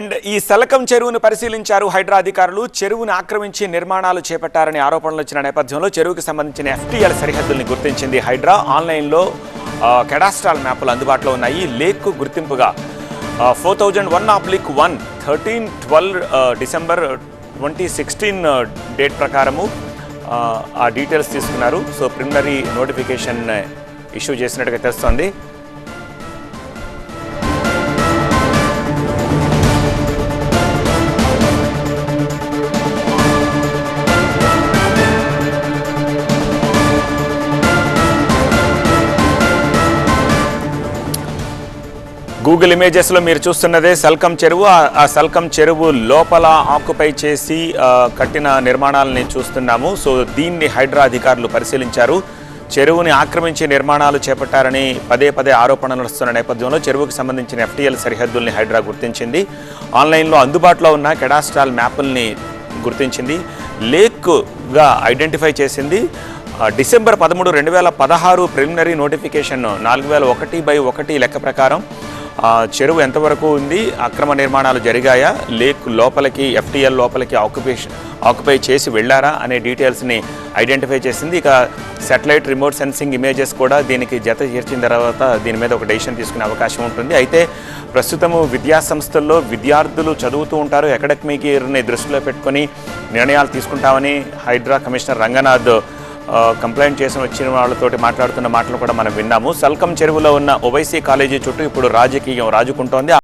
And ఈ సలకం చెరువును పరిశీలించారు హైడ్రా అధికారులు. చెరువును ఆక్రమించి నిర్మాణాలు చేపట్టారని ఆరోపణలు వచ్చిన నేపథ్యంలో చెరువుకు సంబంధించిన ఎఫ్టీఎల్ సరిహద్దుల్ని గుర్తించింది హైడ్రా. ఆన్లైన్లో కెడాస్ట్రాల్ మ్యాప్లు అందుబాటులో ఉన్నాయి. లేక్ గుర్తింపుగా four thousand one oblique one thirteen twelve December twenty sixteen date ప్రకారము ఆ, ఆ డీటెయిల్స్ తీసుకున్నారు. సో ప్రిలిమినరీ నోటిఫికేషన్ ఇష్యూ చేసినట్టుగా తెలుస్తోంది. గూగుల్ ఇమేజెస్లో మీరు చూస్తున్నదే సల్కం చెరువు. ఆ- సల్కం చెరువు లోపల ఆక్యుపై చేసి కట్టిన నిర్మాణాలని చూస్తున్నాము. సో దీన్ని హైడ్రా అధికారులు పరిశీలించారు. చెరువుని ఆక్రమించి నిర్మాణాలు చేపట్టారని పదే పదే ఆరోపణలు వస్తున్న నేపథ్యంలో చెరువుకు సంబంధించిన ఎఫ్టీఎల్ సరిహద్దుల్ని హైడ్రా గుర్తించింది. ఆన్లైన్లో అందుబాటులో ఉన్న కెడాస్ట్రాల్ మ్యాపుల్ని గుర్తించింది. లేక్గా ఐడెంటిఫై చేసింది. డిసెంబర్ పదమూడు రెండు వేల పదహారు ప్రిలిమినరీ నోటిఫికేషన్ నాలుగు వేల ఒకటి బై ఒకటి లెక్క ప్రకారం ఆ, చెరువు ఎంతవరకు ఉంది? అక్రమ నిర్మాణాలు జరిగాయా? లేక్ లోపలికి ఎఫ్టీఎల్ లోపలికి ఆక్యుపేషన్ ఆక్యుపై చేసి వెళ్ళారా? అనే డీటెయిల్స్ని ఐడెంటిఫై చేసింది. ఇక సాటిలైట్ రిమోట్ సెన్సింగ్ ఇమేజెస్ కూడా దీనికి జత చేర్చిన తర్వాత దీని మీద ఒక డెసిషన్ తీసుకునే అవకాశం ఉంటుంది. అయితే ప్రస్తుతము విద్యా సంస్థల్లో విద్యార్థులు చదువుతూ ఉంటారు. అకాడమిక్ ఇయర్ని దృష్టిలో పెట్టుకొని నిర్ణయాలు తీసుకుంటామని హైడ్రా కమిషనర్ రంగనాథ్ కంప్లైంట్ చేసి వచ్చిన వాళ్ళతోటి మాట్లాడుతున్న మాటలు కూడా మనం విన్నాము. సల్కం చెరువులో ఉన్న ఓవైసీ కాలేజీ చుట్టూ ఇప్పుడు రాజకీయం రాజుకుంటోంది.